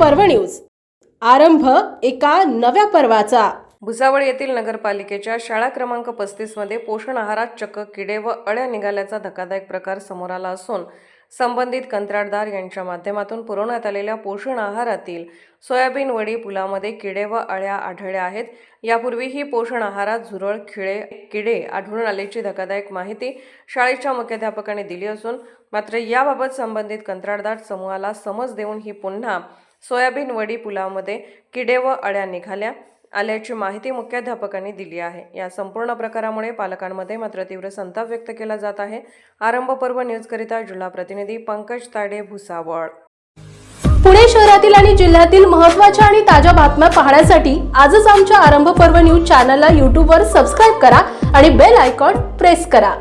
पर्व न्यूज. आरंभ एका नव्या पर्वाचा. भुसावळ येथील नगरपालिकेच्या शाळा क्रमांक पस्तीसमध्ये पोषण आहारात चक्क किडे व अळ्या निघाल्याचा धक्कादायक प्रकार समोर आला असून संबंधित कंत्राटदार यांच्या माध्यमातून पुरवण्यात आलेल्या पोषण आहारातील सोयाबीन वडी पुलामध्ये किडे व अळ्या आढळल्या आहेत. यापूर्वीही पोषण आहारात झुरळ खिळे किडे आढळून आल्याची धक्कादायक माहिती शाळेच्या मुख्याध्यापकाने दिली असून मात्र याबाबत संबंधित कंत्राटदार समूहाला समज देऊन ही पुन्हा सोयाबीन वडी पुलामध्ये किडे व अळ्या निघाल्या. आल्याची माहिती मुख्याध्यापकांनी दिली आहे. या संपूर्ण प्रकारामुळे पालकांमध्ये मात्र तीव्र संताप व्यक्त केला जात आहे. आरंभ पर्व न्यूजकरिता जिल्हा प्रतिनिधी पंकज ताडे भुसावळ. पुणे शहरातील आणि जिल्ह्यातील महत्त्वाच्या आणि ताज्या बातम्या पाहण्यासाठी आजच आमच्या आरंभ पर्व न्यूज चॅनलला यूट्यूबवर सबस्क्राईब करा आणि बेल आयकॉन प्रेस करा.